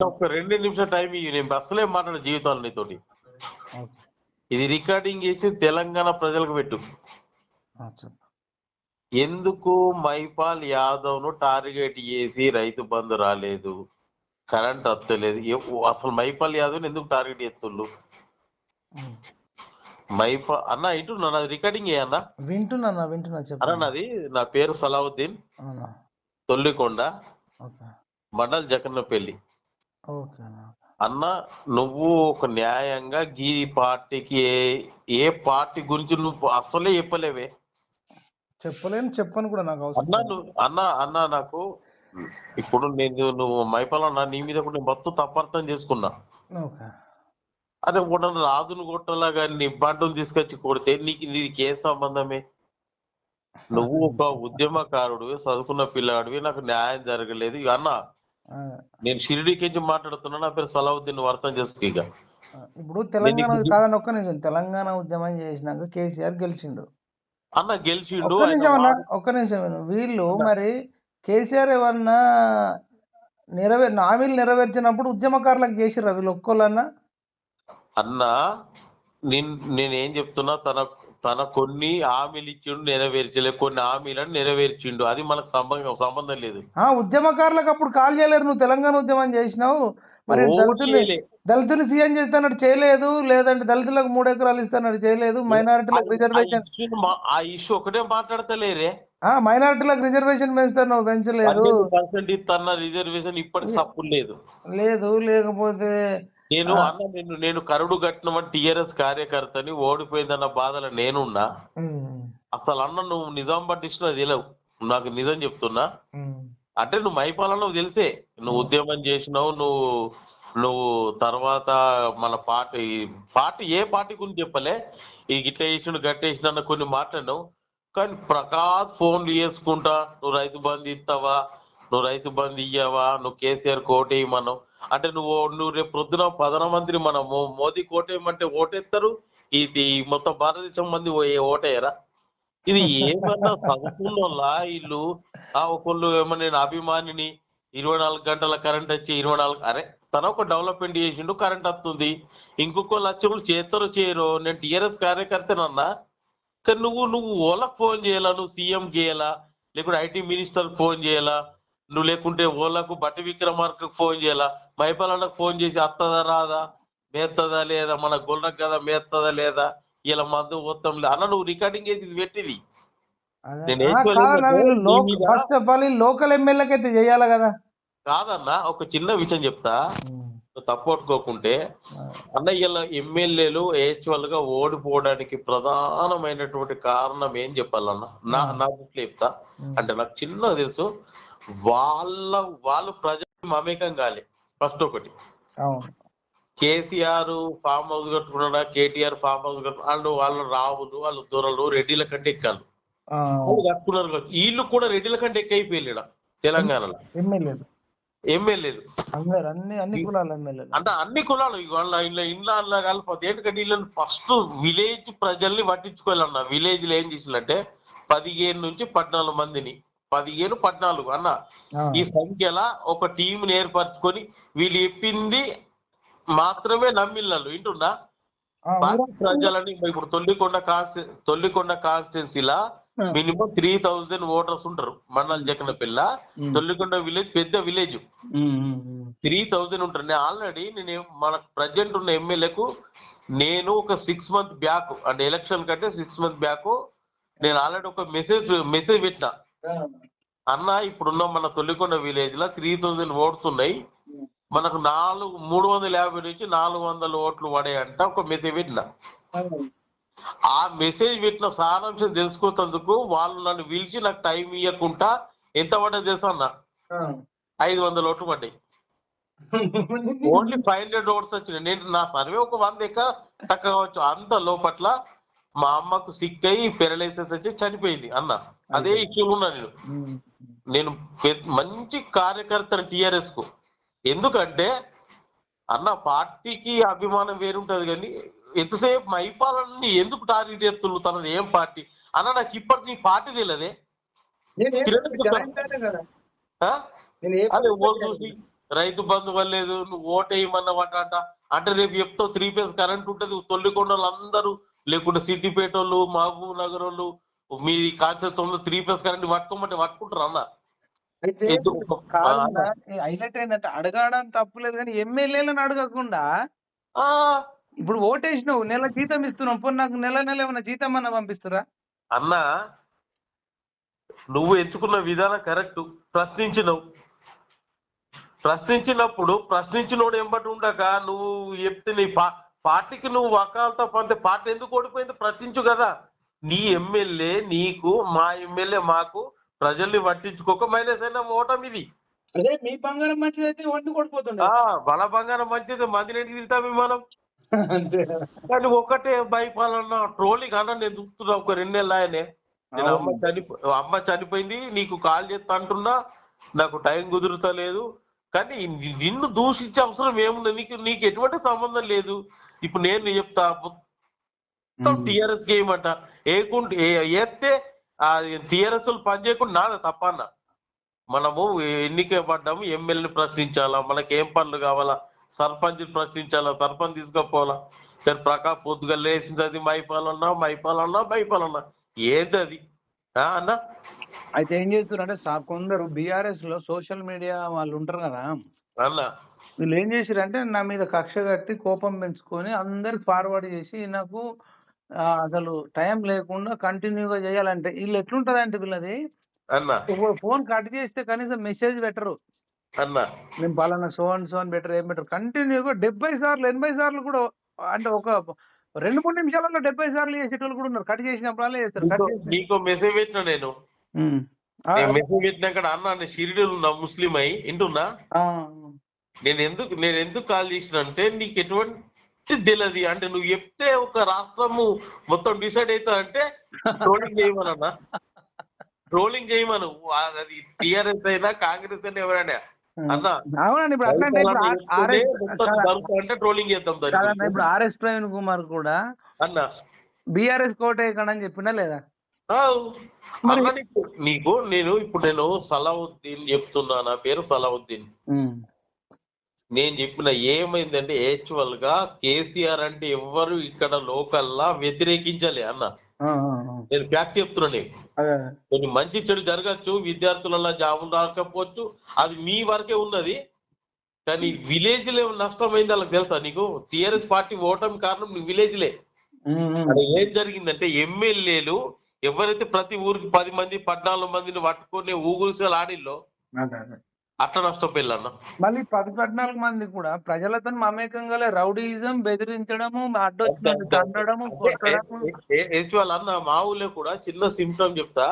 ఒక రెండు నిమిషాలు టైం ఇయ్యి నేను అసలే మాట్లాడే జీవితాలు నీతోటి. ఓకే. ఇది రికార్డింగ్ చేసి తెలంగాణ ప్రజలకు పెట్టు. ఎందుకు మైపాల్ యాదవ్ను టార్గెట్ చేసి రైతు బంధు రాలేదు? కరెంట్ వస్తలేదు అసలు మైపాల్ యాదవ్ ఎందుకు టార్గెట్ చేస్తుళ్ళు ఉమ్. మైపా అన్న ఇటు నా రికార్డింగ్ అన్న? వింటున్నా వింటున్నా అన్న నాది నా పేరు సలావుద్దీన్. తొల్లికొండ. మండల్ జగన్నపల్లి. అన్న. నువ్వు ఒక న్యాయంగా గీ పార్టీకి ఏ ఏ పార్టీ గురించి నువ్వు అసలే చెప్పలేవే. చెప్పలేను చెప్పను కూడా నాకు అవసరం అన్న. నువ్వు అన్న అన్న నాకు ఇప్పుడు నేను నువ్వు మైపాలన్న నీ మీద కూడా నేను మొత్తం తప్పర్థం చేసుకున్నా. అదే కూడా రాజును కొట్టలాగా నీ బంటును తీసుకొచ్చి కొడితే నీకు నీకు ఏ సంబంధమే? నువ్వు ఒక ఉద్యమకారుడు చదువుకున్న పిల్లాడివి నాకు న్యాయం జరగలేదు. ఇక అన్న నేను షిరిడికించి మాట్లాడుతున్నా నా పేరు సలావుద్దీన్ అర్థం చేసుకో ఇక. ఇప్పుడు తెలంగాణ కాదని ఒక్క నిమిషం తెలంగాణ ఉద్యమం చేసినాక కేసీఆర్ గెలిచిండు. అన్న గెలిచిండు ఒక్క నిమిషం అన్న ఒక్క నిమిషం. వీళ్ళు మరి కేసీఆర్ ఏమన్నా నెరవే హామీలు నెరవేర్చినప్పుడు ఉద్యమకారులకు చేసిర్రా వీళ్ళు ఒక్కోళ్ళన్నా అన్న? నేను నేనేం చెప్తున్నా తన తన కొన్ని హామీలు ఇచ్చిండు నెరవేర్చలే. కొన్ని హామీలను నెరవేర్చిండు. అది మనకు సంబంధం సంబంధం లేదు. ఆ ఉద్యమకారులకు అప్పుడు కాల్ చేయలేరు. నువ్వు తెలంగాణ ఉద్యమం చేసినావు. మరి దళితుల్ని చేయలే. దళితులు సీఎం చేస్తానట్టు చేయలేదు. లేదంటే దళితులకు మూడు ఎకరాలు ఇస్తానట్టు చేయలేదు. మైనారిటీలకు రిజర్వేషన్ ఆ ఇష్యూ ఒకటే మాట్లాడతలేరే. ఆ మైనారిటీలకు రిజర్వేషన్ పెంచుతాను పెంచలేదు. పర్సెంట్ రిజర్వేషన్ ఇప్పటికి తప్పు లేదు లేదు. లేకపోతే నేను అన్న నేను నేను కరుడు కట్టిన టిఆర్ఎస్ కార్యకర్తని ఓడిపోయిందన్న బాధలో నేనున్నా. అసలు అన్న నువ్వు నిజాం పట్టించిన తెలియవు నాకు నిజం చెప్తున్నా. అంటే నువ్వు మైపాలన నువ్వు తెలిసే. నువ్వు ఉద్యమం చేసినావు నువ్వు నువ్వు తర్వాత మన పార్టీ పార్టీ ఏ పార్టీ గురించి చెప్పలే. ఈ గిట్ల చేసిండు గట్టేసిన అన్న కొన్ని మాట్లాడినావు. కానీ ప్రకాష్ ఫోన్లు చేసుకుంటా నువ్వు రైతు బంధు ఇస్తావా నువ్వు రైతు బంధు ఇయ్యవా నువ్వు కేసీఆర్ కోటేయమన్నావు అంటే నువ్వు నువ్వు రేపు పొద్దున ప్రధానమంత్రి మన మోదీ కోటేయమంటే ఓటేస్తారు ఇది మొత్తం భారతదేశం మంది ఓ- ఓటేయరా? ఇది ఏమన్నా చదువుకున్నోళ్ళా వీళ్ళు ఆ ఒకళ్ళు ఏమన్నా నేను అభిమానిని ఇరవై నాలుగు గంటల కరెంట్ వచ్చి ఇరవై నాలుగు అరే తన ఒక డెవలప్మెంట్ చేసిండు కరెంట్ వస్తుంది. ఇంకొక లక్ష్యం చేస్తారో చేయరు. నేను టిఆర్ఎస్ కార్యకర్తనన్నా. కానీ నువ్వు నువ్వు ఓలకు ఫోన్ చేయాలా? నువ్వు సీఎం చేయాలా? లేకుంటే ఐటీ మినిస్టర్ ఫోన్ చేయాలా? నువ్వు లేకుంటే ఓలకు బట్టి విక్రమార్కకు ఫోన్ చేయాలా? మైపాలన్నకు ఫోన్ చేసి అత్తదా రాదా? మేత్తదా లేదా? మన గుల్లకు కదా మేత్తదా లేదా? ఇలా మందు లే- అన్న నువ్వు రికార్డింగ్ చేసి పెట్టిది. ఫస్ట్ ఆఫ్ ఆల్ లోకల్ ఎమ్మెల్యేకి అయితే చేయాలి కదా. కాదన్న ఒక చిన్న విషయం చెప్తా. ఉమ్, నువ్వు తప్పట్టుకోకుంటే ఆ, అన్న ఇలా ఎమ్మెల్యేలు యాక్చువల్గా ఓడిపోవడానికి ప్రధానమైనటువంటి కారణం ఏం చెప్పాలన్న? నా నా దృష్టిలో చెప్తా. అంటే నాకు చిన్న తెలుసు వాళ్ళ వాళ్ళు ప్రజలు మమేకం కాలే. ఫస్ట్ ఒకటి. కేసీఆర్ ఫామ్ హౌస్ కట్టుకున్నాడా? కేటీఆర్ ఫామ్ హౌస్ కట్టు వాళ్ళు వాళ్ళ రావులు వాళ్ళు దొరలు రెడ్డిల కంటే ఎక్కాలి. వాళ్ళు కట్టుకున్నారు. వీళ్ళు కూడా రెడ్డిల కంటే ఎక్కువైపోయారు తెలంగాణలో. ఎమ్మెల్యేలు అన్ని అన్ని కులాల ఎమ్మెల్యేలు అంటే అన్ని కులాలు ఇంట్లో ఇంట్లో అలా కలిపి ఏంటంటే వీళ్ళని ఫస్ట్ విలేజ్ ప్రజల్ని పట్టించుకోవాలన్న. విలేజ్లో ఏం చేసిందంటే పదిహేను నుంచి పద్నాలుగు మందిని. పదిహేను పద్నాలుగు అన్న. ఈ సంఖ్యల ఒక టీంని ఏర్పరచుకొని వీళ్ళు చెప్పింది మాత్రమే నమ్మిళ్ళు వింటున్నా? ప్రజలని ఇప్పుడు తొల్లికొండ కాన్స్టి తొల్లికొండ కాన్స్టిట్యున్సీలా మినిమం త్రీ థౌజండ్ ఓటర్స్ ఉంటారు. మండల జకన పిల్ల తొల్లికొండ విలేజ్ పెద్ద విలేజ్. త్రీ థౌజండ్ ఉంటారు. నేను ఆల్రెడీ నేను మన ప్రజెంట్ ఉన్న ఎమ్మెల్యేకు నేను ఒక సిక్స్ మంత్ బ్యాక్ అంటే ఎలక్షన్ కంటే సిక్స్ మంత్ బ్యాక్ నేను ఆల్రెడీ ఒక మెసేజ్ మెసేజ్ పెట్టిన. అన్న ఇప్పుడున్న మన తొల్లికొండ విలేజ్లో త్రీ థౌజండ్ ఓట్స్ ఉన్నాయి. మనకు నాలుగు మూడు వందల యాభై నుంచి నాలుగు వందల ఓట్లు పడాయంట ఒక మెసేజ్ పెట్టిన. ఆ మెసేజ్ పెట్టిన సారాంశం తెలుసుకున్నందుకు వాళ్ళు నన్ను పిలిచి నాకు టైం ఇవ్వకుండా ఎంత పడ్డది తెలుసా అన్న. ఐదు వందల ఓట్లు పడ్డాయి. ఓన్లీ ఫైవ్ హండ్రెడ్ ఓట్స్ వచ్చినాయి. నేను నా సర్వే ఒక వంద ఎక్క తక్కువ అంత లోపట్ల మా అమ్మకు సిక్ అయ్యి పెరలైసెస్ వచ్చి చనిపోయింది అన్న. అదే ఇష్యూలో ఉన్నా నేను. నేను మంచి కార్యకర్తను టిఆర్ఎస్కు ఎందుకంటే అన్న పార్టీకి అభిమానం వేరుంటది కానీ ఎంతసేపు మైపాలని ఎందుకు టార్గెట్ చేస్తున్నారు? తనది ఏం పార్టీ? అన్న నాకు ఇప్పటి నీ పార్టీ తెలియదే. చూసి రైతు బంధు వల్లేదు నువ్వు ఓటేయమన్నమాట అంట. అంటే రేపు చెప్తావు త్రీ ఫేజ్ కరెంట్ ఉంటుంది తొల్లికొండ అందరూ లేకుంటే సిద్దిపేట వాళ్ళు మహబూబ్ నగర్ వాళ్ళు మీ కాన్షియస్ త్రీ ఫేజ్ కరెంట్ పట్టుకోమంటే పట్టుకుంటారు అన్న? అయితే హైలైట్ ఏంటంటే అడగడం తప్పులేదు కానీ ఎమ్మెల్యేలను అడగకుండా ఆ, ఇప్పుడు ఓటేసినావు నెల జీతం ఇస్తున్నావు. పోనీ నాకు నెల నెల ఏమైనా జీతం అన్న పంపిస్తురా? అన్న నువ్వు ఎంచుకున్న విధానం కరెక్ట్. ప్రశ్నించినవు. ప్రశ్నించినప్పుడు ప్రశ్నించినోడు ఎంబటి ఉండక నువ్వు చెప్తే నీ పా పార్టీకి నువ్వు వకాలతో పంతే పార్టీ ఎందుకు ఓడిపోయింది ప్రశ్నించు కదా. నీ ఎమ్మెల్యే నీకు మా ఎమ్మెల్యే మాకు ప్రజల్ని పట్టించుకోక మైనస్ అయిన ఓటం ఇది. అదే మీ బంగారం మంచిదైతే వండి కొడిపోతుండే. ఆ బల బంగారం మంచిది మంది తింటాం మనం. అంతే. కానీ ఒకటే భయపాలన్న ట్రోలింగ్ అన్న నేను చూస్తున్నా ఒక రెండు నెలలు ఆయనే. నేను అమ్మ చనిపో అమ్మ చనిపోయింది నీకు కాల్ చేస్తా అంటున్నా నాకు టైం కుదురుతలేదు. కానీ నిన్ను దూషించే అవసరం ఏముంది? నీకు నీకు ఎటువంటి సంబంధం లేదు. ఇప్పుడు నేను చెప్తా మొత్తం టిఆర్ఎస్ గేమ్ అంట. ఏకుంటే ఏస్తే ఆ టిఆర్ఎస్ పని చేయకుండా నాదా తప్పన్న మనము ఎన్నిక పడ్డాము ఎమ్మెల్యేని ప్రశ్నించాలా మనకి ఏం పనులు కావాలా? సర్పంచ్ ప్రశ్నించాలా? సర్పంచ్ తీసుకపోవాలా? సరే ప్రకా పొద్దుగా లేచింది అది మైపాలన్నా మైపాలన్నా మైపాలన్నా ఏంది అది? అన్న? అయితే ఏం చేస్తున్నారు అంటే కొందరు బీఆర్ఎస్లో సోషల్ మీడియా వాళ్ళు ఉంటారు కదా అన్న? వీళ్ళు ఏం చేసిరు అంటే నా మీద కక్ష కట్టి కోపం పెంచుకొని అందరికి ఫార్వర్డ్ చేసి నాకు అసలు టైం లేకుండా కంటిన్యూగా చేయాలంటే వీళ్ళు ఎట్లుంటది అంటే వీళ్ళది? అన్న? ఫోన్ కట్ చేస్తే కనీసం మెసేజ్ పెట్టరు. అన్న. నేను పలానా సో అండ్ సో అని బెటర్ ఏం బెటర్. కంటిన్యూగా డెబ్బై సార్లు ఎనభై సార్లు కూడా అంటే ఒక రెండు మూడు నిమిషాలలో డెబ్బై సార్లు చేసేటోళ్ళు కూడా ఉన్నారు. కట్ చేసినప్పుడు చేస్తారు నీకు- మెసేజ్ పెట్టిన నేను? మెసేజ్ పెట్టినాక అన్న నేను షిరిడీలు ఉన్నా ముస్లిం అయి వింటున్నా? నేను ఎందుకు నేను ఎందుకు కాల్ చేసిన అంటే నీకు ఎటువంటి తెలియదు. అంటే నువ్వు చెప్తే ఒక రాష్ట్రము మొత్తం డిసైడ్ అవుతా అంటే ట్రోలింగ్ చేయమనన్నా. ట్రోలింగ్ చేయమను. అది టిఆర్ఎస్ అయినా కాంగ్రెస్ అయినా ఎవరైనా. అవునండి ఇప్పుడు అంటే ట్రోలింగ్ చేద్దాం ఇప్పుడు ఆర్ఎస్ ప్రవీణ్ కుమార్ కూడా అన్న. బీఆర్ఎస్ కోట అని చెప్పినా లేదా? నీకు నేను ఇప్పుడు నేను సలావుద్దీన్ చెప్తున్నా నా పేరు సలావుద్దీన్. నేను చెప్పిన ఏమైందంటే యాక్చువల్గా కేసీఆర్ అంటే ఎవ్వరు ఇక్కడ లోకల్లా వ్యతిరేకించలే అన్న. నేను ఫ్యాక్ట్ చెప్తున్నా కొన్ని మంచి చెడు జరగచ్చు విద్యార్థులలో జాబులు రాకపోవచ్చు అది మీ వరకే ఉన్నది. కానీ విలేజ్లో నష్టమైంది వాళ్ళకి తెలుసా నీకు? టిఆర్ఎస్ పార్టీ ఓటమి కారణం విలేజ్ లే ఏం జరిగిందంటే ఎమ్మెల్యేలు ఎవరైతే ప్రతి ఊరికి పది మంది పద్నాలుగు మందిని పట్టుకునే ఊగురుసలు ఆడిల్లో అట్లా నష్టపోయిల్లన్న మళ్ళీ పది పద్నాలుగు మంది కూడా ప్రజలతో మమేకంగా రౌడీయిజం బెదిరించడము అడ్డొచ్చిన తండడము కొట్టడము. ఏచువల్ అన్న? మా ఊళ్ళో కూడా చిన్న సిమ్టమ్ చెప్తా.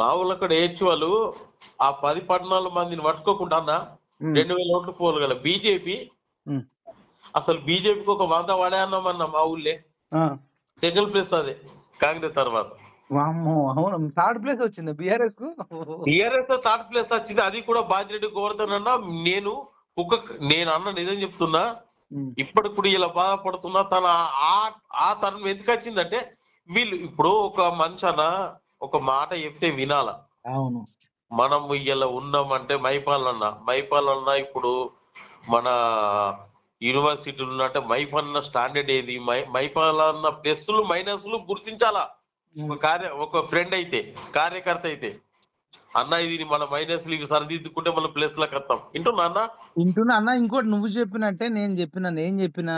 మా ఊళ్ళో కూడా ఏచువలు ఆ పది పద్నాలుగు మందిని పట్టుకోకుండా అన్న రెండు వేల ఓట్లు పోగల బీజేపీ. అసలు బీజేపీకి ఒక వంద పడే అన్నామన్న మా ఊళ్ళే. సెకండ్ ప్లేస్ అదే కాంగ్రెస్ తర్వాత. వామ్మో అవును థర్డ్ ప్లేస్ వచ్చింది బిఆర్ఎస్కు? టీఆర్ఎస్ థర్డ్ ప్లేస్ వచ్చింది అది కూడా బాజిరెడ్డి గోవర్ధన్ అన్న నేను ఒక నేను అన్న నిజం చెప్తున్నా ఇప్పటికి కూడా ఇలా బాధపడుతున్నా తన ఆ ఆ తరం ఎందుకు వచ్చిందంటే వీళ్ళు ఇప్పుడు ఒక మనిషి అన్న ఒక మాట చెప్తే వినాల. అవును. మనం ఇలా ఉన్నామంటే మైపాలన్న మైపాలన్న ఇప్పుడు మన యూనివర్సిటీలు ఉన్నట్టే మైపాలన్న స్టాండర్డ్ ఏది? మై మైపాలన్న ప్లస్లు మైనస్లు గుర్తించాలా? కార్య ఒక ఫ్రెండ్ అయితే కార్యకర్త అయితే అన్న ఇది మన మైనస్లు ఇవి సరిదిద్దుకుంటే మన ప్లస్లకు వస్తాం వింటున్నా అన్న? వింటున్నా అన్న ఇంకోటి నువ్వు చెప్పినట్టే నేను చెప్పిన నేను చెప్పిన.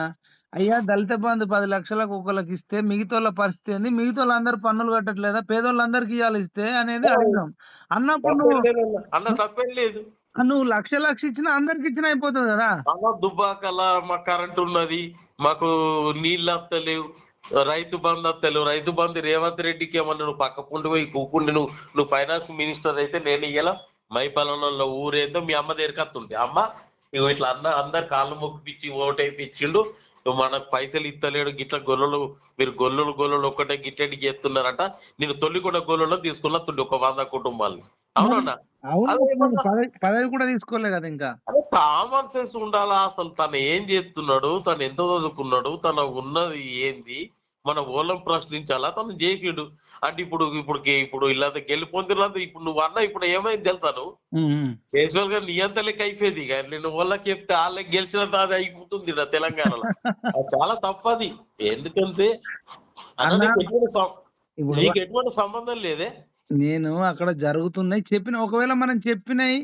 అయ్యా దళిత బంధు పది లక్షలకు ఒకళ్ళకి ఇస్తే మిగతా పరిస్థితి ఏంది? మిగతా అందరు పన్నులు కట్టట్లేదా? పేదోళ్ళందరికి ఇవ్వాలి ఇస్తే అనేది అడిగినాం. అన్నప్పుడు నువ్వు. అన్న. తప్పేం లేదు. నువ్వు లక్ష లక్ష ఇచ్చినా అందరికి ఇచ్చినా అయిపోతుంది కదా? దుబ్బాకల మా కరెంట్ ఉన్నది మాకు నీళ్ళు వస్తలేవు రైతు బంధు వస్తలేవు రైతు బంధు రేవంత్ రెడ్డికి ఏమన్నా నువ్వు పక్క పుండి పోయి కూకుండి నువ్వు నువ్వు ఫైనాన్స్ మినిస్టర్ అయితే నేను ఇయ్యాల. మైపాలనలో ఊరేదో మీ అమ్మ దగ్గరికి వస్తుంటే అమ్మ ఇగో ఇట్లా అన్న అందరు కాళ్ళు మొక్కిపిచ్చి ఓటైపిచ్చిండు. మనకు పైసలు ఇస్తలేడు గిట్ల గొల్లలు మీరు గొల్లలు గొల్లలు ఒక్కటే గిట్టటి చేస్తున్నారంట. నేను తొలి కూడా గొల్లలో తీసుకున్నట్టుండే ఒక వంద కుటుంబాలు అవునన్నా పదవి కూడా తీసుకోలే కదా ఇంకా. కామన్ సెన్స్ ఉండాలా? అసలు తను ఏం చేస్తున్నాడు? తను ఎంత చదువుకున్నాడు? తన ఉన్నది ఏంది? మన ఓళ్ళం ప్రశ్నించాలా? తను చేసిండు. అంటే ఇప్పుడు ఇప్పుడు ఇప్పుడు ఇలా గెలిపొందినంత ఇప్పుడు నువ్వు అన్న ఇప్పుడు ఏమైంది తెలుసా నువ్వు? ఉమ్, ఉమ్. కేసీఆర్ గారు నీ అంత లెక్క అయిపోయింది ఇక. నేను వాళ్ళకి చెప్తే వాళ్ళకి గెలిచినంత అది అయిపోతుంది తెలంగాణలో. అది చాలా తప్పది. ఎందుకంటే నీకు ఎటువంటి సంబంధం లేదే. నేను అక్కడ జరుగుతున్నాయి చెప్పిన ఒకవేళ మనం చెప్పినాయి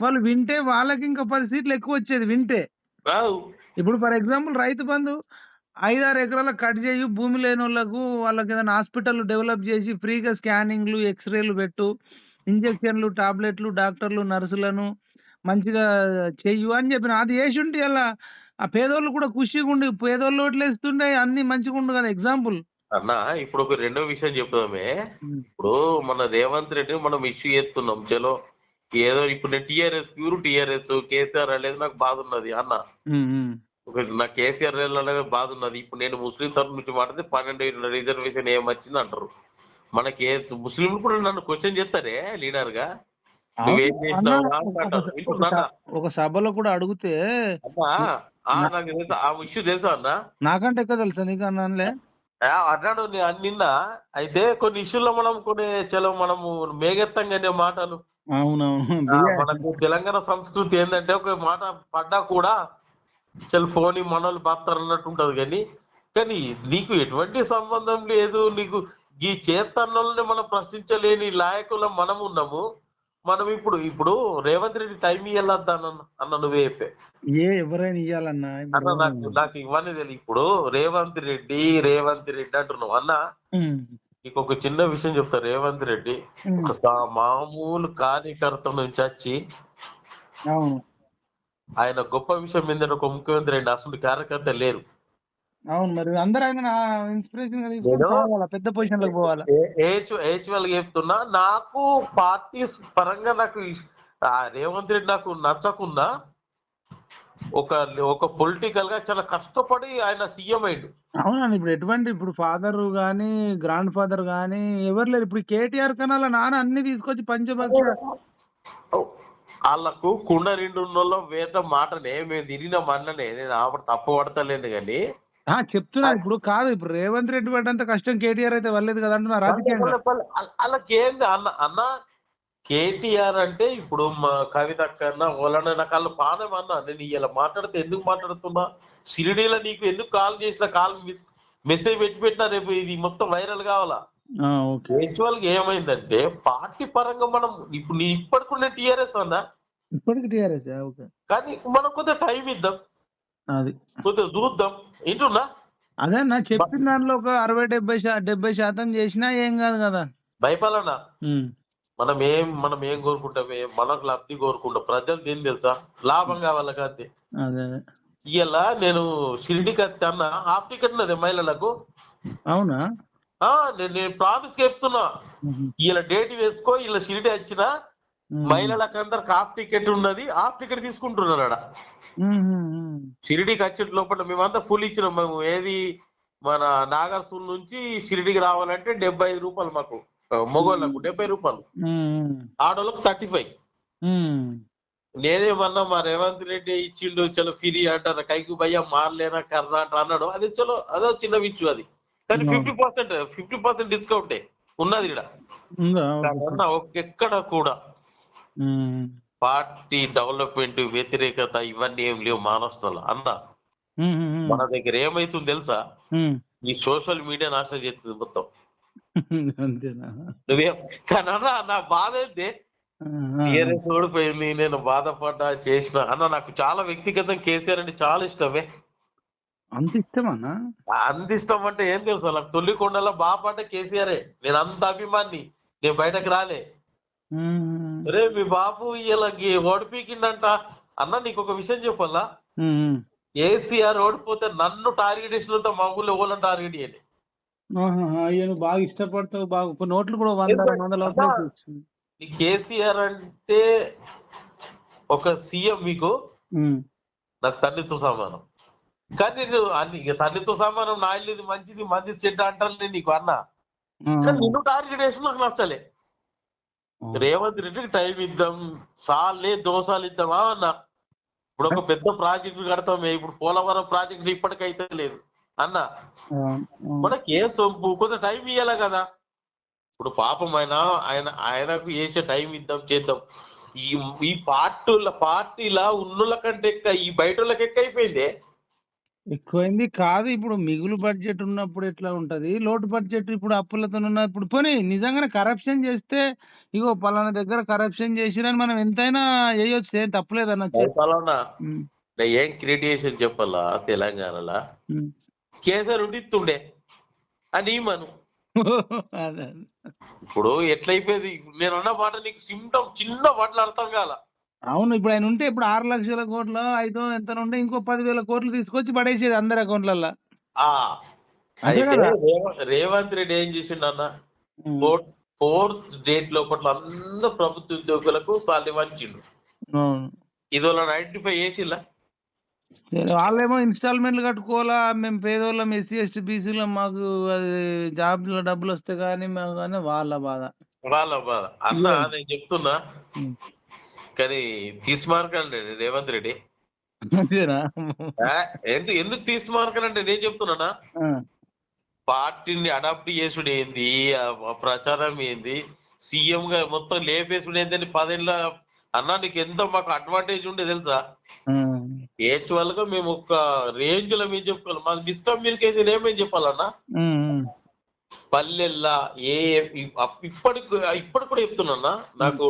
వాళ్ళు వింటే వాళ్ళకి ఇంకా పది సీట్లు ఎక్కువ వచ్చేది వింటే. ఇప్పుడు ఫర్ ఎగ్జాంపుల్ రైతు బంధు ఐదారు ఎకరాల కట్ చేయి భూమి లేని వాళ్ళకు వాళ్ళకి ఏదైనా హాస్పిటల్ డెవలప్ చేసి ఫ్రీగా స్కానింగ్లు ఎక్స్రేలు పెట్టు ఇంజక్షన్లు టాబ్లెట్లు డాక్టర్లు నర్సులను మంచిగా చెయ్యు అని చెప్పిన. అది వేసి ఉంటే అలా ఆ పేదోళ్ళు కూడా ఖుషిగా ఉండి పేదోళ్ళు ఓట్లేస్తుండే అన్ని మంచిగా ఉండు కదా ఎగ్జాంపుల్. అన్న ఇప్పుడు ఒక రెండో విషయం చెప్తామే ఇప్పుడు మన రేవంత్ రెడ్డి మనం ఇష్యూ చేస్తున్నాం చలో. ఏదో ఇప్పుడు నేను టీఆర్ఎస్ ప్యూర్ టీఆర్ఎస్ కేసీఆర్ అనేది నాకు బాధ ఉన్నది అన్న. నా కేసీఆర్ అనేది బాధ ఉన్నది. ఇప్పుడు నేను ముస్లిం తరఫు నుంచి మాట్లాడితే పన్నెండు రిజర్వేషన్ ఏమొచ్చింది అంటారు. మనకి ఏ ముస్లింలు కూడా నన్ను క్వశ్చన్ చేస్తారే లీడర్గా? ఒక సభలో కూడా అడిగితే అన్నా ఆ, నాకు తెలుసా ఆ ఇష్యూ తెలుసా అన్న? నాకంటే ఎక్కువ తెలుసా నీకు అన్నానులే ఆ, అన్నాడు నిన్న. అయితే కొన్ని ఇష్యూల్లో మనం కొన్ని చలో మనము మేగెత్తంగానే మాటలు. అవునవును. మనకు తెలంగాణ సంస్కృతి ఏంటంటే ఒక మాట పడ్డా కూడా చల్ ఫోన్ మనోళ్ళు బాత్తారు అన్నట్టు ఉంటది కానీ కానీ నీకు ఎటువంటి సంబంధం లేదు. నీకు ఈ చేతన్నోళ్ళని మనం ప్రశ్నించలేని లాయకులం మనం ఉన్నాము. మనం ఇప్పుడు ఇప్పుడు రేవంత్ రెడ్డి టైం ఇవ్వద్దా అన్న అన్న నువ్వే చెప్పే. ఏ ఎవరైనా అన్న నాకు నాకు ఇవన్నీ తెలియదు ఇప్పుడు రేవంత్ రెడ్డి రేవంత్ రెడ్డి అంటున్నావు. అన్న నీకు ఒక చిన్న విషయం చెప్తా రేవంత్ రెడ్డి ఒక మామూలు కార్యకర్త నుంచి వచ్చి ఆయన గొప్ప విషయం ఏంటంటే ఒక ముఖ్యమంత్రి అండి అసలు కార్యకర్త లేరు. అవును మరి అందరూ ఆయన ఇన్స్పిరేషన్గా పోవాలా? పెద్ద పొజిషన్లోకి పోవాలా? వాళ్ళకి చెప్తున్నా నాకు పార్టీ పరంగా నాకు రేవంత్ రెడ్డి నాకు నచ్చకున్నా ఒక ఒక పొలిటికల్గా చాలా కష్టపడి ఆయన సీఎం అయిండు అవునండి ఇప్పుడు ఎటువంటి ఇప్పుడు ఫాదర్ గాని గ్రాండ్ ఫాదర్ గాని ఎవరు లేరు. ఇప్పుడు కేటీఆర్ కన్నా నాన్న అన్ని తీసుకొచ్చి పంచభక్ష వాళ్ళకు కుండ రెండు ఉన్నోళ్ళం వేట మాటనే మేము తిరిగిన మన్ననే నేను ఆవిడ తప్పు పడతలేను కానీ ఆ చెప్తున్నా ఇప్పుడు కాదు ఇప్పుడు రేవంత్ రెడ్డి పడ్డంత కష్టం కేటీఆర్ అయితే వెళ్ళలేదు కదా అంటున్నా రాజకీయంగా. ఏంది అన్న అన్న కేటీఆర్ అంటే ఇప్పుడు మా కవిత కన్నా వాళ్ళని నాకు వాళ్ళు పానం అన్న నేను ఇలా మాట్లాడితే ఎందుకు మాట్లాడుతున్నా? షిరిడీలో నీకు ఎందుకు కాల్ చేసిన కాల్ మిస్ మెసేజ్ పెట్టి పెట్టినా రేపు ఇది మొత్తం వైరల్ కావాలా? యాక్చువల్గా ఏమైందంటే పార్టీ పరంగా మనం ఇప్పుడు నీ ఇప్పటికున్న టీఆర్ఎస్ అన్నా. ఇప్పటికి టీఆర్ఎస్ కానీ మనం కొద్దిగా టైం ఇద్దాం. అది. కొద్దిగా చూద్దాం. వింటున్నా? అదే నా చెప్పిన దాంట్లో ఒక అరవై డెబ్బై డెబ్బై శాతం చేసినా ఏం కాదు కదా. భయపాలన్నా మనం ఏం మనం ఏం కోరుకుంటామే మనకు లబ్ధి కోరుకుంటాం. ప్రజలు దేని తెలుసా? లాభం అంతే అదే అదే. ఇవాళ నేను షిరిడికి అన్న హాఫ్ టికెట్ ఉన్నది మహిళలకు. అవునా? ఆ నేను ప్రామిస్ చెప్తున్నా ఇలా డేట్ వేసుకో ఇలా షిరిడి వచ్చిన మహిళలకు అందరికి హాఫ్ టికెట్ ఉన్నది హాఫ్ టికెట్ తీసుకుంటున్నారు ఆడ. షిరిడికి వచ్చే లోపల మేమంతా ఫుల్ ఇచ్చినాం. మేము ఏది మన నాగర్సూల్ నుంచి షిరిడికి రావాలంటే డెబ్బై ఐదు రూపాయలు మాకు ఆ, మగోళ్ళకు డెబ్బై రూపాయలు. ఆడోళ్ళకు థర్టీ ఫైవ్. నేనేమన్నా మా రేవంత్ రెడ్డి ఇచ్చిండు చలో ఫిరి అంటారు కైకు భయ్య మారలేనా కర్ణాటక అన్నాడు. అది చలో అదో చిన్న విషయం అది. కానీ. ఫిఫ్టీ పర్సెంట్ ఫిఫ్టీ పర్సెంట్ డిస్కౌంటే ఉన్నది ఇక్కడ ఎక్కడ కూడా. పార్టీ డెవలప్మెంట్ వ్యతిరేకత ఇవన్నీ ఏం లేవు మహారాష్ట్రలో అన్న మన దగ్గర ఏమైతుంది తెలుసా. ఈ సోషల్ మీడియా నాశనం చేస్తుంది మొత్తం. నువ్వేం కానీ అన్న నా బాధ అయితే టీఆర్ఎస్ ఓడిపోయింది నేను బాధపడ్డా చేసిన. అన్న నాకు చాలా వ్యక్తిగతం కేసీఆర్ అంటే చాలా ఇష్టమే. అంత ఇష్టమన్నా? అంత ఇష్టం అంటే ఏం తెలుసు? నాకు తొల్లికొండలో బాపడ్డ కేసీఆరే. నేను అంత అభిమాన్ని నేను బయటకు రాలే. రే మీ బాబు వీళ్ళకి ఓడిపీకిండంట అన్న నీకు ఒక విషయం చెప్పాలా. కేసీఆర్ ఓడిపోతే నన్ను టార్గెట్ చేసినంత మా ఊళ్ళో ఎవరైనా టార్గెట్ చేయండి అయ్యో బాగా ఇష్టపడతావు బాగా నోట్లు కూడా వందల. ఈ కేసీఆర్ అంటే ఒక సీఎం మీకు? నాకు తండ్రితో సమానం. కానీ నేను అన్ని తండ్రితో సమానం నా ఇల్లు మంచిది మంది చెడ్డ అంటాను నేను నీకు అన్నా. నిన్ను టార్గెట్ చేసి నాకు నచ్చలే. రేవంత్ రెడ్డికి టైం ఇద్దాం సాలే దోసాలు ఇద్దామా అన్న. ఇప్పుడు ఒక పెద్ద ప్రాజెక్టు కడతామే ఇప్పుడు పోలవరం ప్రాజెక్ట్ ఇప్పటికైతే లేదు. అన్న. మనకి ఏ సొంపు? కొంత టైం ఇవ్వాలి కదా. ఇప్పుడు పాపం ఆయన ఆయన ఆయనకు చేసే టైం ఇద్దాం చేద్దాం. ఈ ఈ పార్టీల పార్టీలా ఉన్నోళ్ళ కంటే ఎక్క ఈ బయట వాళ్ళకి ఎక్క అయిపోయింది ఎక్కువైంది. కాదు ఇప్పుడు మిగులు బడ్జెట్ ఉన్నప్పుడు ఎట్లా ఉంటది? లోటు బడ్జెట్ ఇప్పుడు అప్పులతో ఉన్నప్పుడు పోనీ నిజంగానే కరప్షన్ చేస్తే ఇగో పలానా దగ్గర కరప్షన్ చేసిరని మనం ఎంతైనా చేయొచ్చు. ఏం తప్పులేదన్న చెప్పాలన్నా నేను ఏం క్రియేషన్ చెప్పాలా తెలంగాణలో? కేసీఆర్ ఉండి ఇస్తుండే అని మనం. ఇప్పుడు ఎట్లయిపోయింది? నేను అన్న మాట నీకు సిమ్టమ్ చిన్న మాటలు అర్థం కాల. అవును ఇప్పుడు ఆయన ఉంటే ఇప్పుడు ఆరు లక్షల కోట్ల ఐదో ఎంత ఉంటే ఇంకో పదివేల కోట్లు తీసుకొచ్చి పడేసేది అందరి అకౌంట్లలో ఆ అయితే. రేవ- రేవంత్ రెడ్డి ఏం చేసిండు అన్న? ఫోర్త్ ఫోర్త్ డేట్ లోపల అందరు ప్రభుత్వ ఉద్యోగులకు తల్లి వంచిండు అవును. ఇది వాళ్ళని ఐడెంటిఫై చేసిల్లా వాళ్ళేమో ఇన్స్టాల్మెంట్లు కట్టుకోవాలా మేము పేదోళ్ళం ఎస్సీ ఎస్టీ బీసీలో మాకు అది జాబ్లో డబ్బులు వస్తే కానీ మాకు కానీ వాళ్ళ బాధ. వాళ్ళ బాధ. అన్న. నేను చెప్తున్నా. కానీ తీసుమార్కండి రేవంత్ రెడ్డి. ఎందుకు ఎందుకు తీసుమార్కనంటే నేను చెప్తున్నానా? పార్టీని అడాప్ట్ చేసుడు ఏంది? ప్రచారం ఏంది? సీఎం గా మొత్తం లేపేసుడు ఏందని పదేళ్ళ అన్నా నీకు ఎంత మాకు అడ్వాంటేజ్ ఉండే తెలుసా? ఆ, ఏచువల్గా మేము ఒక రేంజ్లో మేము చెప్పుకోవాలి. మాది మిస్కమ్యూనికేషన్ ఏమేమి చెప్పాలన్నా? పల్లెల్లా ఏ ఇప్పటికి ఇప్పటికి కూడా చెప్తున్నా నాకు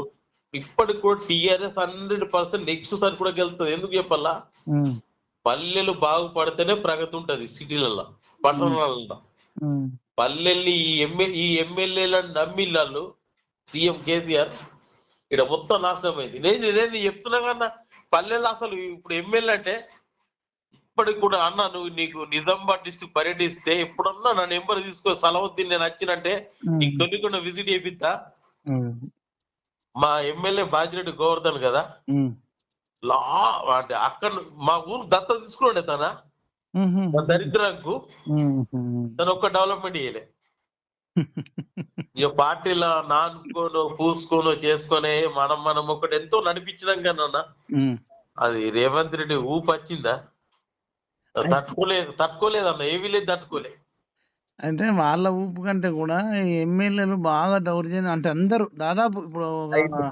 ఇప్పటికి కూడా టిఆర్ఎస్ హండ్రెడ్ పర్సెంట్ నెక్స్ట్ సారి కూడా గెలుస్తుంది ఎందుకు చెప్పాలా? పల్లెలు బాగుపడితేనే ప్రగతి ఉంటది సిటీలలో పట్టణాలలో పల్లెల్ని ఈ ఎమ్మె ఈ ఎమ్మెల్యేలను నమ్మిళ్ళు సీఎం కేసీఆర్ ఇక్కడ మొత్తం నాశనం అయింది. నేను నేను చెప్తున్నా కన్నా పల్లెల్లో అసలు ఇప్పుడు ఎమ్మెల్యే అంటే ఇప్పటికి కూడా అన్న నువ్వు నీకు నిజామాబాద్ డిస్ట్రిక్ట్ పర్యటిస్తే ఎప్పుడన్నా నా నెంబర్ తీసుకో సలవుద్దీన్ నేను వచ్చినంటే నీకు తొలికుండా విజిట్ ఉమ్, మా ఎమ్మెల్యే బాజిరెడ్డి గోవర్ధన్ కదా? లా అంటే అక్కడ మా ఊరు దత్త తీసుకున్నాడే తన? మా దరిద్రంకు. తను ఒక్క డెవలప్మెంట్ చేయలే ఇక పార్టీలో నానుకోను పూసుకోను చేసుకొని మనం మనం ఒకటి ఎంతో నడిపించడం కన్నా. అది రేవంత్ రెడ్డి ఊపు వచ్చిందా? తట్టుకోలేదు తట్టుకోలేదన్న ఏమీ లేదు తట్టుకోలే. అంటే వాళ్ళ ఊపు కంటే కూడా ఎమ్మెల్యేలు బాగా దౌర్జన్యం అంటే అందరూ దాదాపు ఇప్పుడు అయితే.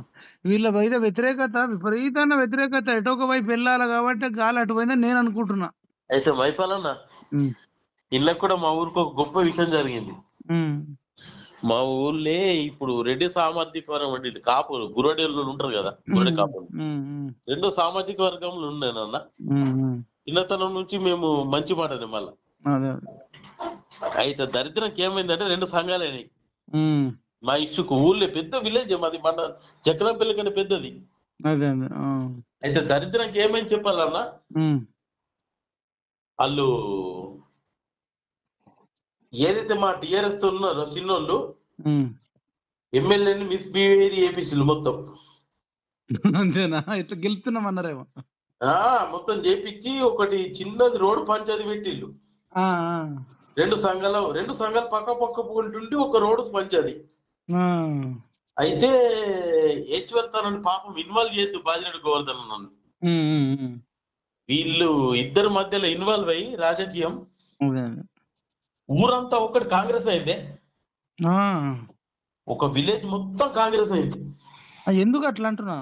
వీళ్ళ మీద వ్యతిరేకత విపరీతమైన వ్యతిరేకత. ఎటో ఒక వైపు వెళ్ళాలి కాబట్టి గాలి అటు పోయిందని నేను అనుకుంటున్నా. అయితే మైపాలన్న ఉమ్, ఇళ్ళకి కూడా మా ఊరికి ఒక గొప్ప విషయం జరిగింది. మా ఊళ్ళే ఇప్పుడు రెడ్డి సామాజిక వర్గం అంటే కాపులు గురడేళ్ళు ఉంటారు కదా గురడి కాపులు. రెండు సామాజిక వర్గంలో ఉన్నానన్న ఉమ్, ఉమ్. చిన్నతనం నుంచి మేము మంచి మాటనే మళ్ళా. అయితే దరిద్రంకి ఏమైందంటే రెండు సంఘాలైనాయి. ఉమ్, మా ఇసుకు ఊళ్ళో పెద్ద విలేజ్ మాది మన చక్రంపల్లి కంటే పెద్దది. అయితే దరిద్రంకి ఏమని చెప్పాలన్నా? వాళ్ళు ఏదైతే మా టిఆర్ఎస్తో ఉన్నారో చిన్నోళ్ళు. ఎమ్మెల్యేని మిస్బిహేవియర్ చేపించిండ్రు మొత్తం. అంతేనా? ఇట్లా గెలుతున్నాం అన్నారేమో ఆ మొత్తం చేపించి ఒకటి చిన్నది రోడ్డు పంచాయతీ ఆ, రెండు సంఘాల రెండు సంఘాలు పక్క పక్క ఉంటుంటే ఒక రోడ్డు పంచాయతీ ఆ. అయితే హెచ్వల్ తనని పాపం ఇన్వాల్వ్ చేయొద్దు బాజిరెడ్డి గోవర్ధన్ నన్ను. వీళ్ళు ఇద్దరి మధ్యలో ఇన్వాల్వ్ అయ్యి రాజకీయం అదే అదే. ఊరంతా ఒకటి కాంగ్రెస్ అయిందే ఆ. ఒక విలేజ్ మొత్తం కాంగ్రెస్ అయింది ఎందుకు అట్లా అంటున్నా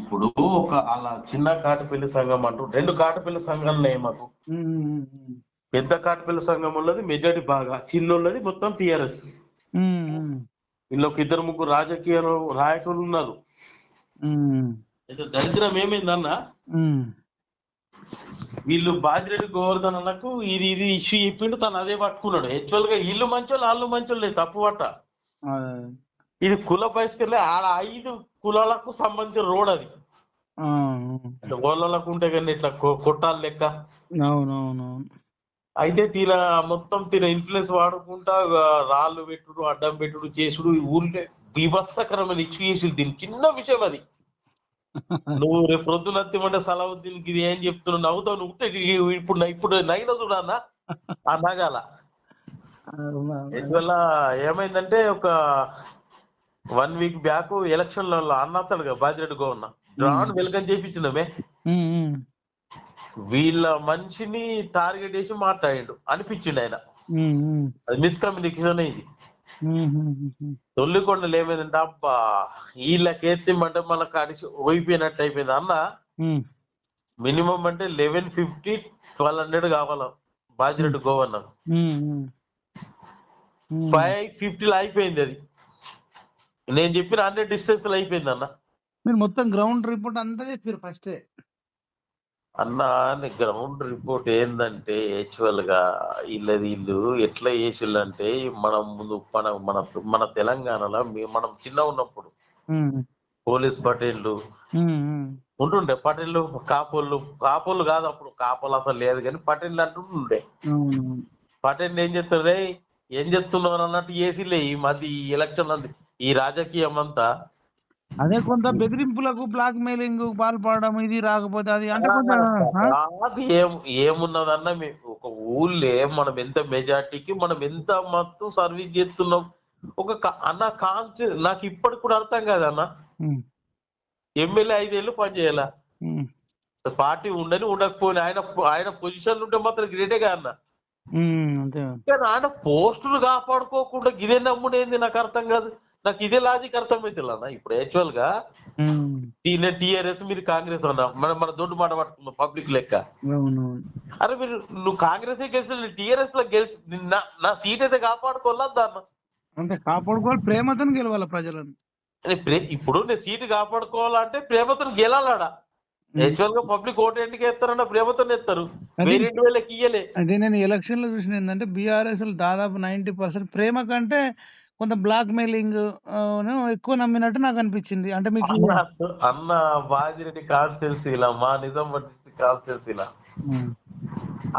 ఇప్పుడు ఒక అలా చిన్న కాటపల్లి సంఘం అంటూ రెండు కాటపల్లి సంఘాలు ఉన్నాయి మాకు. పెద్ద కాటపల్లి సంఘం ఉన్నది మెజారిటీ బాగా. చిన్నోళ్ళది మొత్తం టిఆర్ఎస్. వీళ్ళు ఒక ఇద్దరు ముగ్గురు రాజకీయ నాయకులు ఉన్నారు. దరిద్రం ఏమైందన్న. వీళ్ళు బాజిరెడ్డి గోవర్ధన్ అన్నకు ఇది ఇది ఇష్యూ చెప్పిండు తను అదే పట్టుకున్నాడు. యాక్చువల్గా వీళ్ళు మంచోళ్ళు వాళ్ళు మంచోళ్ళు లేదు తప్పు పట్ట. ఇది కుల బహిష్కరణ ఆడ ఐదు కులాలకు సంబంధించిన రోడ్ అది. ఓళ్ళకు ఉంటే కానీ ఇట్లా కొట్టాలి లెక్క. అవునవునవును. అయితే తీర మొత్తం తీర ఇన్ఫ్లుయెన్స్ వాడుకుంటా రాళ్ళు పెట్టుడు అడ్డం పెట్టుడు చేసుడు ఊళ్ళో బీభత్సకరమైన ఇష్యూ చేసి దీని చిన్న విషయం అది. నువ్వు రేపు ప్రొద్దున అత్తిమంటే సలావుద్దీన్కి ఇది ఏం చెప్తున్నావు? నవ్వుతావు నువ్వు ఇప్పుడు ఇప్పుడు నైన చూడన్నా ఆ నగాల. ఎందువల్ల ఏమైందంటే ఒక వన్ వీక్ బ్యాక్ ఎలక్షన్లలో అన్నస్తాడు కదా బాజిరెడ్డి గోవన్న రాను వెల్కమ్ చేయించినమే. వీళ్ళ మనిషిని టార్గెట్ చేసి మాట్లాడిండు. అనిపించిండు ఆయన. అది మిస్కమ్యూనికేషన్ అయింది తొల్లికొండలు ఏమైందంటే అబ్బా వీళ్ళకేత్తిమంటే మనకు అడిసి పోయిపోయినట్టు అయిపోయింది అన్న. మినిమం అంటే లెవెన్ ఫిఫ్టీ ట్వెల్వ్ హండ్రెడ్ కావాలా బాజిరెడ్డి. ఉమ్. ఫైవ్ ఫిఫ్టీలో అయిపోయింది అది. నేను చెప్పిన హండ్రెడ్ డిస్టెన్స్లో అయిపోయింది అన్న. మీరు మొత్తం గ్రౌండ్ రిపోర్ట్ అంతా చెప్పారు ఫస్ట్. అన్న గ్రౌండ్ రిపోర్ట్ ఏందంటే యాక్చువల్గా వీళ్ళది వీళ్ళు ఎట్లా చేసిళ్ళు అంటే మనం ముందు మన మన మన తెలంగాణలో మనం చిన్న ఉన్నప్పుడు పోలీస్ పటేళ్ళు ఉంటుండే పటేళ్ళు కాపోళ్ళు కాపోళ్ళు కాదు అప్పుడు కాపోళ్ళు అసలు లేదు కానీ పటేళ్ళు అంటుండే పటేళ్ళు ఏం రే ఏం చేస్తున్నావు అన్నట్టు చేసిలే ఈ మధ్య ఈ ఎలక్షన్ అంది ఈ రాజకీయం అంతా అదే కొంత బెదిరింపులకు బ్లాక్ మెయిలింగ్ పాల్పడడం ఇది రాకపోతే అది అంటే కొంచెం ఏం ఏమున్నదన్న ఒక ఊళ్ళే మనం ఎంత మెజార్టీకి మనం ఎంత మొత్తం సర్వీస్ చేస్తున్నాం. ఒక అన్న కాన్స్ నాకు ఇప్పటికి కూడా అర్థం కాదన్న ఎమ్మెల్యే ఐదేళ్ళు పనిచేయాల పార్టీ ఉండని ఉండకపోయినా ఆయన ఆయన పొజిషన్ ఉంటే మాత్రం గ్రేటే గా అన్న. కానీ ఆయన పోస్టులు కాపాడుకోకుండా ఇదే నమ్ముడేంది నాకు అర్థం కాదు. నాకు ఇదే లాజిక్ అర్థమైతే అన్న ఇప్పుడు యాక్చువల్గా నేను టీఆర్ఎస్ మీరు కాంగ్రెస్ అన్నా. మన మన దొడ్డు మాట పట్టుకున్నాం పబ్లిక్ లెక్క. అరే మీరు నువ్వు కాంగ్రెస్ గెలిచి టీఆర్ఎస్లో గెలిచి నా సీట్ అయితే కాపాడుకోవాలద్దా అన్న? అంటే కాపాడుకోవాలి ప్రేమతో గెలవాలి ప్రజలను? ఇప్పుడు నేను సీటు కాపాడుకోవాలంటే ప్రేమతో గెలాలాడా? యాక్చువల్గా పబ్లిక్ ఓటు ఎందుకు వేస్తారన్న ప్రేమతో ఎత్తారు రెండు వేలకి ఇయ్యలే. అదే నేను ఎలక్షన్లో చూసిన ఏంటంటే బీఆర్ఎస్ దాదాపు నైన్టీ పర్సెంట్ ప్రేమ కంటే కొంత బ్లాక్ మెయిలింగ్ ఎక్కువ నమ్మినట్టు నాకు అనిపించింది. అంటే మీకు అన్న బాజిరెడ్డి కాన్స్టిట్యున్సీలా మా నిజాం డిస్ట్రిక్ట్ కాన్స్టిట్యున్సీలా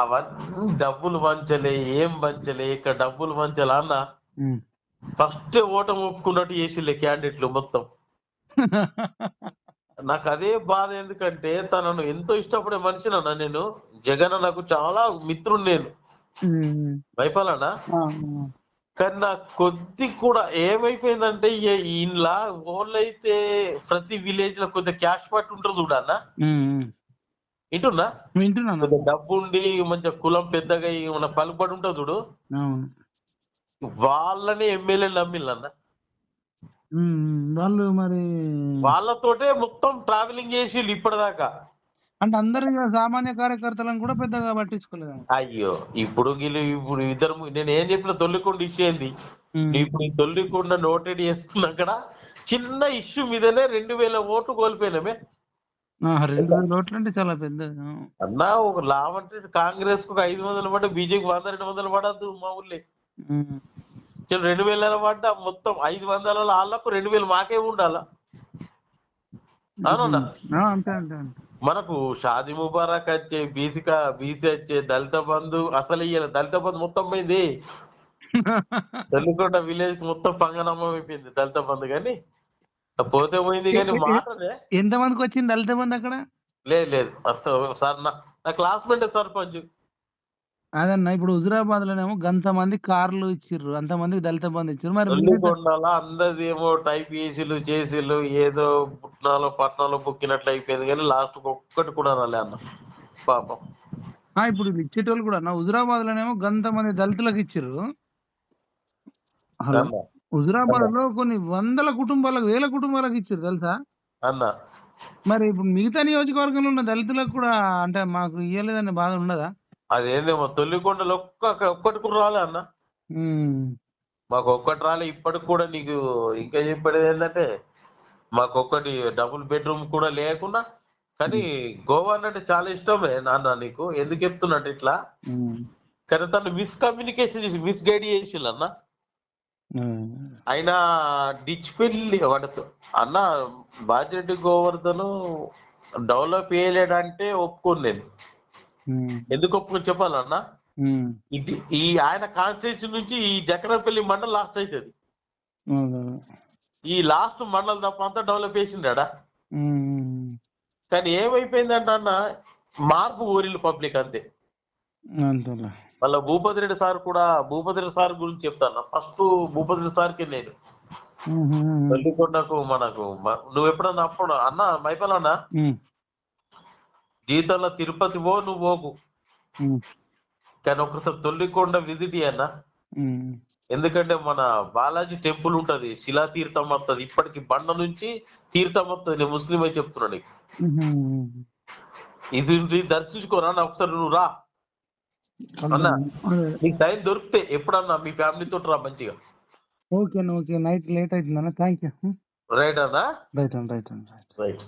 అవన్నీ డబ్బులు పంచలే ఏం పంచలే ఇక్కడ డబ్బులు పంచలే అన్న. ఫస్ట్ ఓటమి ఒప్పుకున్నట్టు చేసిలే క్యాండిడేట్లు మొత్తం. నాకు అదే బాధ ఎందుకంటే తనను ఎంతో ఇష్టపడే మనిషిని అన్న నేను. జగన్ నాకు చాలా మిత్రుడు నేను. భయపాలనా కానీ నాకు కొద్ది కూడా ఏమైపోయిందంటే ఈయనలా ఓళ్ళైతే ప్రతి విలేజ్లో కొద్దిగా క్యాష్ పట్టు ఉంటారు చూడన్న వింటున్నాను కొద్దిగా డబ్బు ఉండి మంచిగా కులం పెద్దగా మన పలుకుబడి ఉంటుంది చూడు. వాళ్ళని ఎమ్మెల్యే నమ్మిళ్ళన్న. వాళ్ళు మరి వాళ్ళతోటే మొత్తం ట్రావెలింగ్ చేసి ఇప్పటిదాకా. అంటే అందరు సామాన్య కార్యకర్తలను కూడా పెద్దగా పట్టించుకోలేదు. అయ్యో ఇప్పుడు వీళ్ళు ఇప్పుడు ఇద్దరు నేను ఏం చెప్పిన తొల్లికొండ ఇష్యూ ఏంది? ఇప్పుడు ఈ తొల్లికొండ నోటెడ్ చేసుకున్నాక చిన్న ఇష్యూ మీదనే రెండు వేల ఓట్లు కోల్పోయినామే. రెండు వేల ఓట్లు అంటే చాలా పెద్దది ఆ. అన్నా ఒక లాభం అంటే కాంగ్రెస్కు ఒక ఐదు వందలు పడ్డ బీజేపీ వంద రెండు వందలు పడద్దు మా ఊళ్ళే రెండు వేల పడ్డ మొత్తం ఐదు వందల వాళ్ళకు రెండు వేలు మాకే ఉండాలా? అవునన్నా ఆ, అంతే అంతే అంతే. మనకు షాది ముబారక్ వచ్చే బీసీ బీసీ వచ్చే దళిత బంధు అసలు ఇయ్యాల. దళిత బంధు మొత్తం పోయింది. తెల్లికొండ విలేజ్ మొత్తం పంగనమ్మం అయిపోయింది దళిత బంధు కానీ. పోతే పోయింది కానీ మాటనే ఎంత మందికి వచ్చింది దళిత మంది అక్కడ? లేదు లేదు. అసలు సార్ నా నా క్లాస్మేట్ సర్పంచ్. అదన్న ఇప్పుడు హుజురాబాద్ లోనేమో గంత మంది కార్లు ఇచ్చిర్రు అంత మందికి దళిత బంధు ఇచ్చారు మరి అందరిది ఏమో టైప్ చేసిలు చేసిలు ఏదో పుట్నాలో పట్నాలో బుక్కినట్లు అయిపోయింది కానీ లాస్ట్ ఒక్కటి కూడా రాలే అన్న. పాపం. ఇప్పుడు ఇచ్చేటోళ్ళు కూడా అన్న హుజురాబాద్ లోనేమో గంత మంది దళితులకు ఇచ్చిర్రు. హలో హుజురాబాద్లో కొన్ని వందల కుటుంబాలకు వేల కుటుంబాలకు ఇచ్చారు తెలుసా? అన్న. మరి ఇప్పుడు మిగతా నియోజకవర్గంలో ఉన్న దళితులకు కూడా అంటే మాకు ఇయ్యలేదనే బాధ ఉండదా అదేందేమో తొల్లికొండలో ఒక్క ఒక్కటి కూడా రాలే అన్న. మాకు ఒక్కటి రాలే ఇప్పటికి కూడా నీకు ఇంకా చెప్పేది ఏంటంటే మాకు ఒక్కటి డబుల్ బెడ్రూమ్ కూడా లేకుండా కానీ గోవా అంటే చాలా ఇష్టమే నాన్న నీకు. ఎందుకు చెప్తున్నట్టు ఇట్లా? కానీ తను మిస్కమ్యూనికేషన్ చేసి మిస్గైడ్ చేసిల్లు అన్న. ఆయన డిచ్ పెళ్ళి వాడుతూ అన్న బాజిరెడ్డి గోవర్ధన్ డెవలప్ చేయలేడంటే ఒప్పుకోను నేను. ఎందుకు ఒప్పుకొని చెప్పాలన్న? ఇది ఈ ఆయన కాన్స్టిట్యూషన్ నుంచి ఈ జకరపల్లి మండల్ లాస్ట్ అవుతుంది. ఈ లాస్ట్ మండల్ తప్ప అంతా డెవలప్ చేసిండా కానీ ఏమైపోయిందంటే అన్న మార్పు ఊరిల్లు పబ్లిక్ అంతే. మళ్ళీ భూపతి రెడ్డి సార్ కూడా భూపతి రెడ్డి సార్ గురించి చెప్తాను? ఫస్ట్ భూపతి రెడ్డి సార్కి నేను. తల్లికొండకు మనకు నువ్వు ఎప్పుడన్నా అప్పుడు అన్న మైపల్ అన్న? ఉమ్, జీవితంలో తిరుపతి పో నువ్వు పోకు. కానీ ఒకసారి తొల్లికొండ విజిట్ అన్న ఎందుకంటే మన బాలాజీ టెంపుల్ ఉంటది శిలా తీర్థం వస్తుంది ఇప్పటికి బండ నుంచి తీర్థం వస్తుంది నేను ముస్లిం అని చెప్తున్నా నీకు. ఇది దర్శించుకోరా? నా ఒకసారి నువ్వు రా. అన్నా. నీకు టైం దొరికితే ఎప్పుడన్నా మీ ఫ్యామిలీ తోటి రా మంచిగా. Okay okay. నైట్ లేట్ అవుతుందన్న. థ్యాంక్ యూ రైట్ అన్నా రైట్ రైట్. రైట్.